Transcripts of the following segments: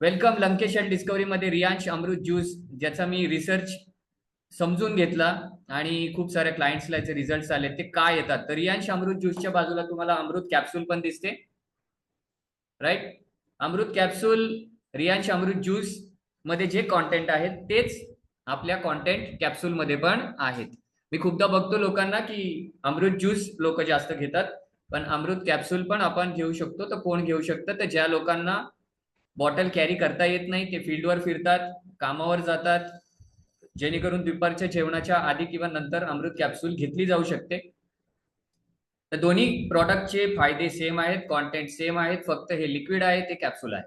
Welcome Lankesh डिस्कवरीमध्ये रियांश अमृत juice ज्याचा मी रिसर्च समजून घेतला आणि खूप साऱ्या क्लायंट्सला याचे रिझल्ट आले. ते काय येतात? तर रियांश अमृत ज्यूसच्या बाजूला तुम्हाला अमृत कॅप्सूल पण दिसते. राईट अमृत कॅप्सूल रियांश अमृत ज्यूसमध्ये जे कॉन्टेंट आहेत तेच आपल्या कॉन्टेंट कॅप्सूलमध्ये पण आहेत. मी खूपदा बघतो लोकांना की अमृत ज्यूस लोक जास्त घेतात पण अमृत कॅप्सूल पण आपण घेऊ शकतो. तर कोण घेऊ शकतं? तर ज्या लोकांना बॉटल कॅरी करता येत नाही ते फील्डवर फिरतात कामावर जातात जेणेकरून दुपारच्या जेवणाच्या आधी किंवा नंतर अमृत कॅप्सूल घेतली जाऊ शकते. तर दोन्ही प्रॉडक्टचे फायदे सेम आहेत कॉन्टेंट सेम आहेत फक्त हे लिक्विड आहे ते कॅप्सूल आहे.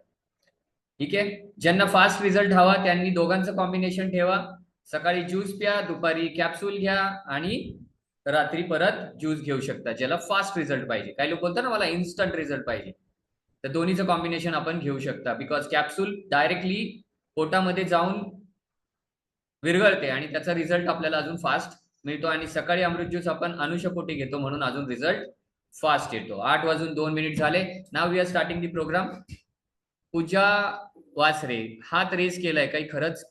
ठीक आहे? ज्यांना फास्ट रिझल्ट हवा त्यांनी दोघांचं कॉम्बिनेशन ठेवा. सकाळी ज्यूस प्या दुपारी कॅप्सूल घ्या आणि रात्री परत ज्यूस घेऊ शकता ज्याला फास्ट रिझल्ट पाहिजे. काही लोक बोलतात ना मला इन्स्टंट रिझल्ट पाहिजे. तर दोन्हीचं कॉम्बिनेशन आपण घेऊ शकता. बिकॉज कॅप्सूल डायरेक्टली पोटामध्ये जाऊन विरघळते आणि त्याचा रिझल्ट आपल्याला अजून फास्ट मिळतो आणि सकाळी अमृत ज्यूस आपण अनुषपोटी घेतो म्हणून अजून रिझल्ट फास्ट येतो. आठ वाजून दोन मिनिट झाले. Now we are starting the programme Pooja Vasare हात रेस केलाय. काही खरंच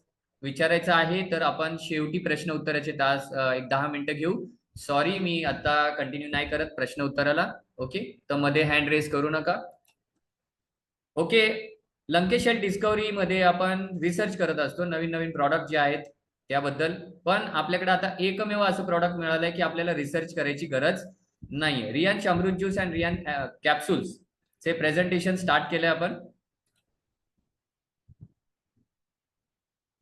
विचारायचं आहे तर आपण शेवटी प्रश्न उत्तराचे तास एक दहा मिनिटं घेऊ. सॉरी मी आता कंटिन्यू नाही करत प्रश्न उत्तराला. ओके तर मध्ये हँड रेस करू नका. ओके लंकेश डिस्कवरी मध्ये आपण रिसर्च करत असतो. नवीन नवीन प्रॉडक्ट जे आहेत त्याबद्दल. पण आपल्याकडे आता एकमेव असं प्रॉडक्ट मिळालंय की आपल्याला रिसर्च करायची गरज नाहीये. Riyan Amrit juice and Riyan capsules चे प्रेझेंटेशन स्टार्ट केलंय आपण.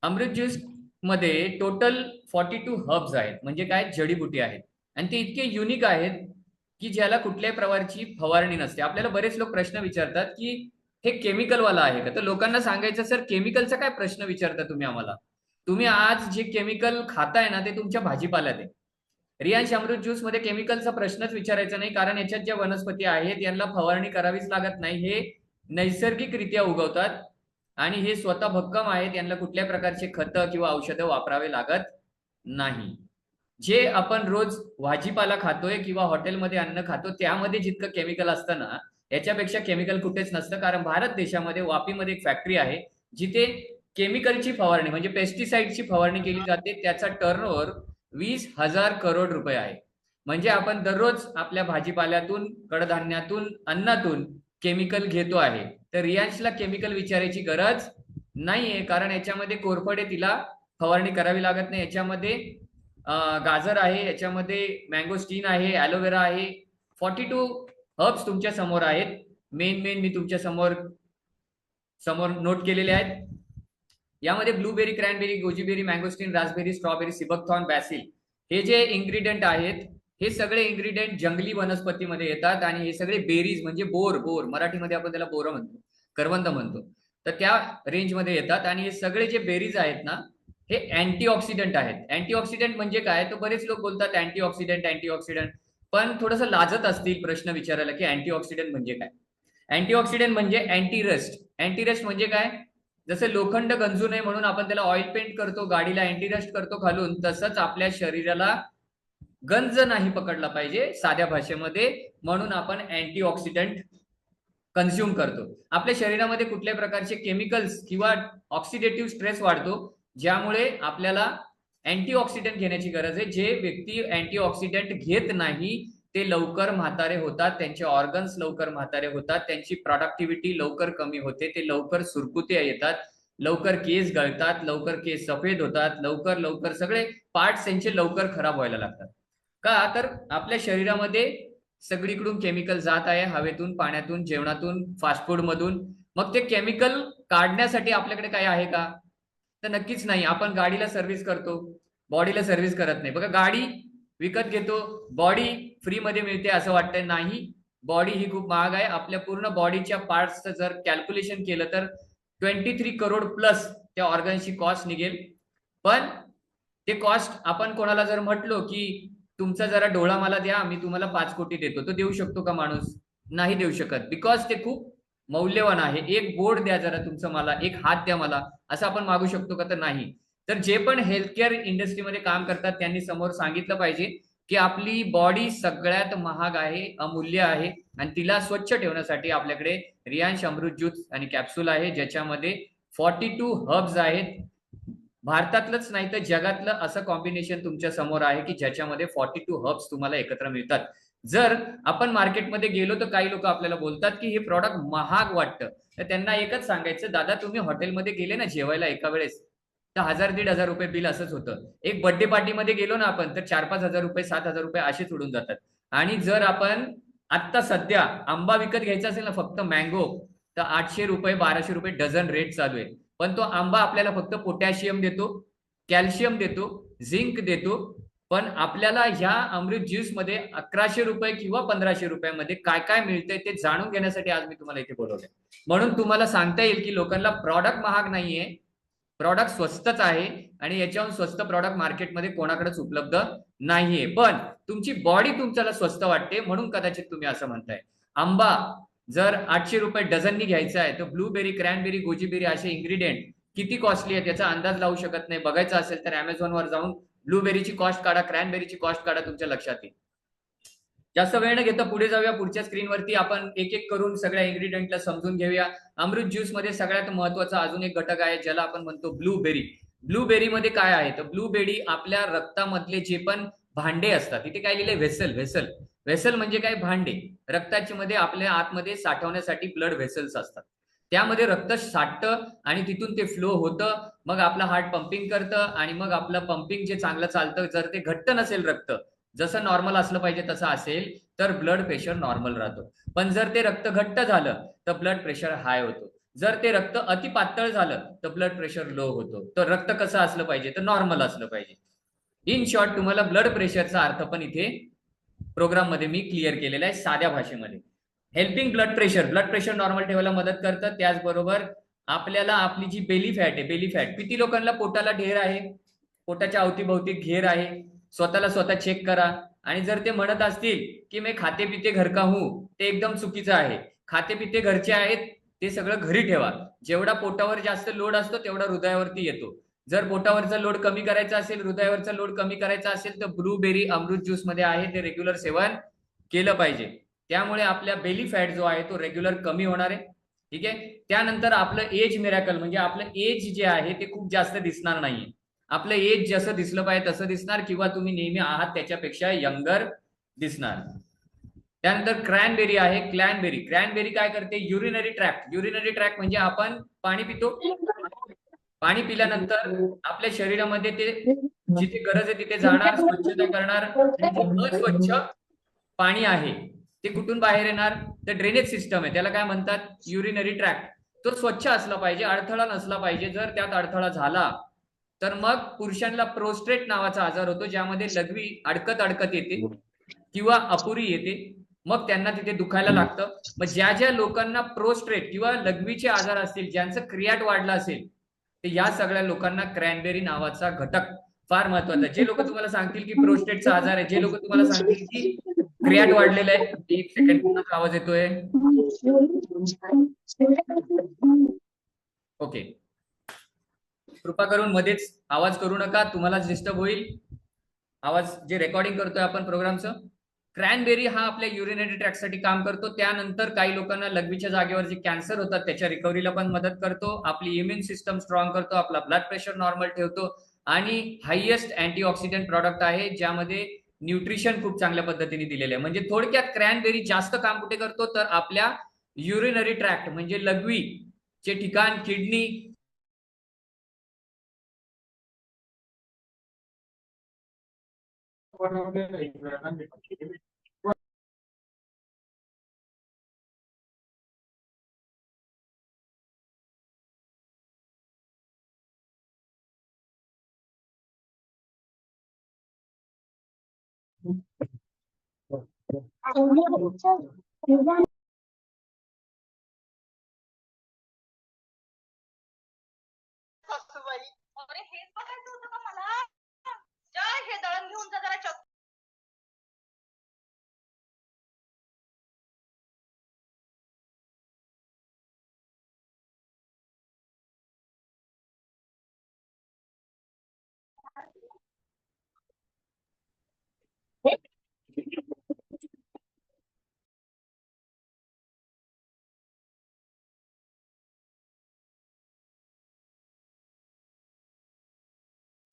अमृत ज्यूसमध्ये टोटल फॉर्टी टू हब्स आहेत. म्हणजे काय? जडीबुटी आहेत. आणि ते इतके युनिक आहेत की ज्याला कुठल्याही प्रकारची फवारणी नसते. आपल्याला बरेच लोक प्रश्न विचारतात की हे केमिकल वाला आहे का? तर लोकांना सांगायचं सर केमिकलचा काय प्रश्न विचारता तुम्ही आम्हाला? तुम्ही आज जे केमिकल खाताय ना ते तुमच्या भाजीपाल्यात आहे. रियांश अमृत ज्यूसमध्ये केमिकलचा प्रश्नच विचारायचा नाही कारण याच्यात ज्या वनस्पती आहेत यांना फवारणी करावीच लागत नाही. हे नैसर्गिकरित्या उगवतात आणि हे स्वतः भक्कम आहेत यांना कुठल्या प्रकारचे खतं किंवा औषधं वापरावे लागत नाही. जे आपण रोज भाजीपाला खातोय किंवा हॉटेलमध्ये अन्न खातो त्यामध्ये जितकं केमिकल असतं ना याच्यापेक्षा केमिकल कुठेच नसतं. कारण भारत देशामध्ये वापीमध्ये एक फॅक्टरी आहे जिथे केमिकलची फवारणी म्हणजे पेस्टिसाइडची फवारणी केली जाते त्याचा टर्नओव्हर वीस हजार करोड रुपये आहे. म्हणजे आपण दररोज आपल्या भाजीपाल्यातून कडधान्यातून अन्नातून केमिकल घेतो आहे. तर रियांशला केमिकल विचारायची गरज नाहीये कारण याच्यामध्ये कोरफडे तिला फवारणी करावी लागत नाही. याच्यामध्ये गाजर आहे याच्यामध्ये मँगोस्टीन आहे ॲलोवेरा आहे. फॉर्टी टू हब्स तुमच्यासमोर आहेत. मेन मेन मी तुमच्यासमोर समोर नोट केलेले आहेत. यामध्ये blueberry cranberry goji berry mangosteen raspberry strawberry sea buckthorn basil हे जे इन्ग्रेडियंट आहेत हे सगळे इन्ग्रेडियंट जंगली वनस्पतीमध्ये येतात आणि हे सगळे बेरीज म्हणजे बोर बोर. मराठीमध्ये आपण त्याला बोर म्हणतो करवंद म्हणतो. तर त्या रेंजमध्ये येतात आणि हे सगळे जे बेरीज आहेत ना हे अँटीऑक्सिडंट आहेत. अँटीऑक्सिडंट म्हणजे काय? तर बरेच लोक बोलतात अँटीऑक्सिडंट अँटीऑक्सिडंट पण थोडस लाजत असतील प्रश्न विचारायला की अँटीऑक्सिडंट म्हणजे काय? अँटीऑक्सिडंट म्हणजे अँटीरस्ट. अँटीरस्ट म्हणजे काय? जसं लोखंड गंजू नये म्हणून आपण त्याला ऑइल पेंट करतो गाडीला अँटीरस्ट करतो खालून तसंच आपल्या शरीराला गंज नाही पकडला पाहिजे साध्या भाषेमध्ये म्हणून आपण अँटीऑक्सिडंट कन्झ्युम करतो. आपल्या शरीरामध्ये कुठल्याही प्रकारचे केमिकल्स किंवा ऑक्सिडेटिव्ह स्ट्रेस वाढतो ज्यामुळे आपल्याला अँटीऑक्सिडंट घेण्याची गरज आहे. जे व्यक्ती अँटीऑक्सिडंट घेत नाही ते लवकर म्हातारे होतात त्यांचे ऑर्गन्स लवकर म्हातारे होतात त्यांची प्रॉडक्टिव्हिटी लवकर कमी होते ते लवकर सुरकुत्या येतात लवकर केस गळतात लवकर केस सफेद होतात लवकर लवकर सगळे पार्ट्स त्यांचे लवकर खराब व्हायला लागतात. का? तर आपल्या शरीरामध्ये सगळीकडून केमिकल जात आहे हवेतून पाण्यातून जेवणातून फास्ट फूड मधून. मग ते केमिकल काढण्यासाठी आपल्याकडे काय आहे का? तर नक्कीच नाही. आपण गाडीला सर्व्हिस करतो बॉडीला सर्व्हिस करत नाही. बघा गाडी विकत घेतो बॉडी फ्री मध्ये मिळते असं वाटतंय नाही. बॉडी ही खूप महाग आहे. आपल्या पूर्ण बॉडीच्या पार्टचं जर कॅल्क्युलेशन केलं तर ट्वेंटी थ्री करोड प्लस त्या ऑर्गन्सची कॉस्ट निघेल. पण ते कॉस्ट आपण कोणाला जर म्हटलो की तुमचा जरा डोळा मला द्या मी तुम्हाला पाच कोटी देतो तो देऊ शकतो का माणूस? नाही देऊ शकत. बिकॉज ते खूप मौल्यवान आहे. एक बोर्ड द्या जरा तुमचं मला एक हात द्या मला. असं आपण मागू शकतो का तर नाही. तर जे पण हेल्थकेअर इंडस्ट्रीमध्ये काम करतात त्यांनी समोर सांगितलं पाहिजे की आपली बॉडी सगळ्यात महाग आहे अमूल्य आहे आणि तिला स्वच्छ ठेवण्यासाठी आपल्याकडे रियांश अमृत ज्यूस आणि कॅप्सूल आहे ज्याच्यामध्ये फॉर्टी टू हर्ब्स आहेत. भारतातलंच नाही तर जगातलं असं कॉम्बिनेशन तुमच्यासमोर आहे की ज्याच्यामध्ये फॉर्टी टू हर्ब्स तुम्हाला एकत्र मिळतात. जर आपण मार्केटमध्ये गेलो तर काही लोक आपल्याला बोलतात की हे प्रॉडक्ट महाग वाटतं. तर त्यांना एकच सांगायचं दादा तुम्ही हॉटेलमध्ये गेले ना जेवायला एका वेळेस? तर हजार दीड हजार रुपये बिल असंच होतं. एक बर्थडे पार्टीमध्ये गेलो ना आपण तर चार पाच हजार रुपये सात हजार रुपये असेच उडून जातात. आणि जर आपण आत्ता सध्या आंबा विकत घ्यायचा असेल ना फक्त मँगो तर आठशे रुपये बाराशे रुपये डझन रेट चालू आहे. पण तो आंबा आपल्याला फक्त पोटॅशियम देतो कॅल्शियम देतो झिंक देतो पण आपल्याला ह्या अमृत ज्यूसमध्ये अकराशे रुपये किंवा पंधराशे रुपयामध्ये काय काय मिळतंय ते जाणून घेण्यासाठी आज मी तुम्हाला इथे बोलवलंय. म्हणून तुम्हाला सांगता येईल की लोकांना प्रॉडक्ट महाग नाहीये प्रॉडक्ट स्वस्तच आहे आणि याच्याहून स्वस्त प्रॉडक्ट मार्केटमध्ये कोणाकडेच उपलब्ध नाहीये. पण तुमची बॉडी तुमच्याला स्वस्त वाटते म्हणून कदाचित तुम्ही असं म्हणताय. आंबा जर आठशे रुपये डझननी घ्यायचा आहे तर ब्लूबेरी क्रॅनबेरी गोजीबेरी असे इन्ग्रेडियंट किती कॉस्टली आहेत याचा अंदाज लावू शकत नाही. बघायचा असेल तर अमेझॉनवर जाऊन ब्लूबेरीची कॉस्ट काढा क्रॅनबेरीची कॉस्ट काढा तुमच्या लक्षात येईल. जास्त वेळ न घेता पुढे जाऊया पुढच्या स्क्रीनवरती आपण एक एक करून सगळ्या इन्ग्रेडियंटला समजून घेऊया. अमृत ज्यूसमध्ये सगळ्यात महत्त्वाचा अजून एक घटक आहे ज्याला आपण म्हणतो ब्लूबेरी. ब्लूबेरी मध्ये काय आहे? तर ब्लूबेरी आपल्या रक्तामधले जे पण भांडे असतात तिथे काय लिहिले व्हेसल व्हेसल. व्हेसल म्हणजे काय? भांडे. रक्ताचे मध्ये आपल्या आतमध्ये साठवण्यासाठी ब्लड व्हेसल्स असतात. त्यामध्ये रक्त साठतं आणि तिथून ते फ्लो होतं. मग आपलं हार्ट पंपिंग करतं आणि मग आपलं पंपिंग जे चांगलं चालतं जर ते घट्ट नसेल रक्त जसं नॉर्मल असलं पाहिजे तसं असेल तर ब्लड प्रेशर नॉर्मल राहतो. पण जर ते रक्त घट्ट झालं तर ब्लड प्रेशर हाय होतो. जर ते रक्त अति पातळ झालं तर ब्लड प्रेशर लो होतो. तर रक्त कसं असलं पाहिजे तर नॉर्मल असलं पाहिजे. इन शॉर्ट तुम्हाला ब्लड प्रेशरचा अर्थ पण इथे प्रोग्राममध्ये मी क्लिअर केलेला आहे साध्या भाषेमध्ये. Helping blood pressure blood pressure normal ठेवायला मदत करतं. त्याचबरोबर आपल्याला आपली जी बेली फॅट आहे बेली फॅट किती लोकांना पोटाला ढेर आहे? पोटाच्या अवतीभोवती घेर आहे. स्वतःला स्वतः चेक करा. आणि जर ते म्हणत असतील की मी खाते पिते घर का हूं ते एकदम चुकीचं आहे. खाते पिते घरचे आहेत ते सगळं घरी ठेवा. जेवढा पोटावर जास्त लोड असतो तेवढा हृदयावरती येतो. जर पोटावरचा लोड कमी करायचा असेल हृदयावरचा लोड कमी करायचा असेल तर ब्लूबेरी अमृत ज्यूसमध्ये आहे ते रेग्युलर सेवन केलं पाहिजे. त्यामुळे आपल्या बेली फॅट जो आहे तो रेग्युलर कमी होणार आहे. ठीक आहे? त्यानंतर आपलं एज मिरॅकल म्हणजे आपलं एज जे आहे ते खूप जास्त दिसणार नाहीये. आपलं एज जसं दिसलं पाहिजे तसं दिसणार किंवा तुम्ही नेहमी आहात त्याच्यापेक्षा यंगर दिसणार. त्यानंतर क्रॅनबेरी आहे क्लॅनबेरी क्रॅनबेरी काय करते? युरिनरी ट्रॅक्ट युरिनरी ट्रॅक्ट म्हणजे आपण पाणी पितो. पाणी पिल्यानंतर आपल्या शरीरामध्ये ते जिथे गरज आहे तिथे जाणार स्वच्छता करणार. स्वच्छ अस्वच्छ पाणी आहे. ते कुठून बाहेर येणार? तर ड्रेनेज सिस्टम आहे. त्याला काय म्हणतात? युरिनरी ट्रॅक्ट तो स्वच्छ असला पाहिजे अडथळा नसला पाहिजे. जर त्यात अडथळा झाला तर मग पुरुषांना प्रोस्ट्रेट नावाचा आजार होतो ज्यामध्ये लघवी अडकत अडकत येते किंवा अपुरी येते. मग त्यांना तिथे दुखायला लागतं. मग ज्या ज्या लोकांना प्रोस्ट्रेट किंवा लघवीचे आजार असतील ज्यांचं क्रियाट वाढलं असेल तर या सगळ्या लोकांना क्रॅनबेरी नावाचा घटक. फार महत्त्वाचा. जे लोक तुम्हाला सांगतील की प्रोस्टेटचा आजार आहे जे लोक तुम्हाला सांगतील की क्रियाट वाढलेला आहे. एक सेकंड आवाज येतोय. ओके कृपा करून मध्येच आवाज करू नका. तुम्हाला डिस्टर्ब होईल. आवाज जे रेकॉर्डिंग करतोय आपण प्रोग्रामचं. क्रॅनबेरी हा आपल्या युरिनरी ट्रॅकसाठी काम करतो. त्यानंतर काही लोकांना लघवीच्या जागेवर जे कॅन्सर होतात त्याच्या रिकव्हरीला पण मदत करतो. आपली इम्युन सिस्टम स्ट्रॉंग करतो. आपला ब्लड प्रेशर नॉर्मल ठेवतो. आणि हायएस्ट अँटीऑक्सिडंट प्रॉडक्ट आहे ज्यामध्ये न्यूट्रिशन खूप चांगल्या पद्धतीने दिलेले आहे. म्हणजे थोडक्यात क्रॅनबेरी जास्त काम कुठे करतो? तर आपल्या युरिनरी ट्रॅक्ट म्हणजे लघवी चे ठिकाण kidney possible. Or his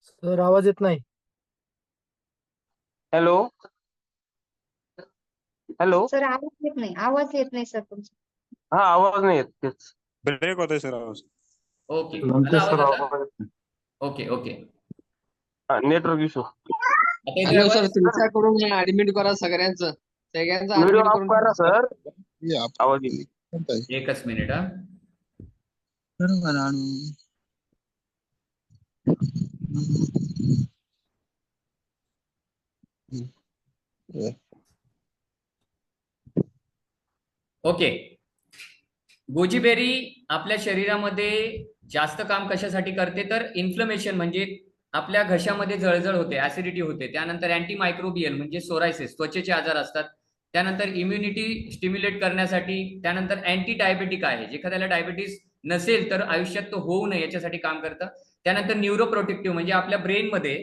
sir आवाज येत नाही. हॅलो. हॅलो. सर आवाज येत नाही. आवाज येत नाही सर तुमचा. हा आवाज नाही येत तेच. ब्रेक होतोय सर आवाज. ओके. सर आता? आवाज. Okay okay. नेटवर्क इश्यू आता येतोय हॅलो सर आवाज? तुमच्याकडून ऍडमिट करा सगळ्यांचं. सगळ्यांचं व्हिडिओ ऍडमिट ऑफ करून करा सर. आवाज येईल? एकच मिनिट हा. ओके. गोजीबेरी आपल्या शरीरामध्ये जास्त काम कशासाठी करते? तर इन्फ्लमेशन म्हणजे आपल्या घशामध्ये जळजळ होते ऍसिडिटी होते. त्यानंतर अँटी मायक्रोबियल म्हणजे सोरायसिस त्वचेचे आजार असतात. त्यानंतर इम्युनिटी स्टिम्युलेट करण्यासाठी त्यानंतर अँटी डायबेटिक आहे. जे एखाद्याला डायबिटीस नसेल तर आयुष्यात तो होऊ नये याच्यासाठी काम करतं. त्यानंतर न्यूरो प्रोटेक्टिव्ह म्हणजे आपल्या ब्रेनमध्ये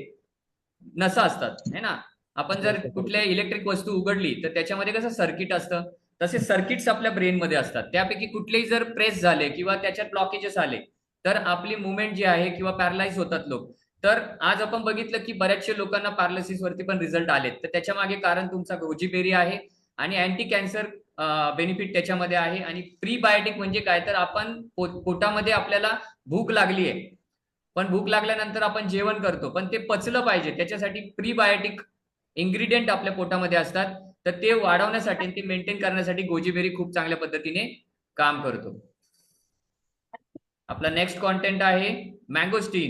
नसा असतात है ना? आपण जर कुठल्या इलेक्ट्रिक वस्तू उघडली तर त्याच्यामध्ये कसं सर्किट असतं? तसे सर्किट्स आपल्या ब्रेनमध्ये असतात. त्यापैकी कुठलेही जर प्रेस झाले किंवा त्याच्यात ब्लॉकेजेस आले तर आपली मुवमेंट जी आहे किंवा पॅरालाइज होतात लोक. तर आज आपण बघितलं की बऱ्याचशा लोकांना पॅरालिसिस वरती पण रिझल्ट आलेत. तर त्याच्यामागे कारण तुमचा गोजीबेरी आहे आणि अँटी कॅन्सर बेनिफिट त्याच्यामध्ये आहे. आणि प्रीबायोटिक म्हणजे काय? तर आपण पोटामध्ये आपल्याला भूक लागली आहे पण भूक लागल्यानंतर आपण जेवण करतो. पण ते पचलं पाहिजे. त्याच्यासाठी प्रीबायोटिक इन्ग्रेडियंट आपल्या पोटामध्ये असतात. तर ते वाढवण्यासाठी ते मेंटेन करण्यासाठी गोजीबेरी खूप चांगल्या पद्धतीने काम करतो. आपला नेक्स्ट कॉन्टेंट आहे मँगोस्टीन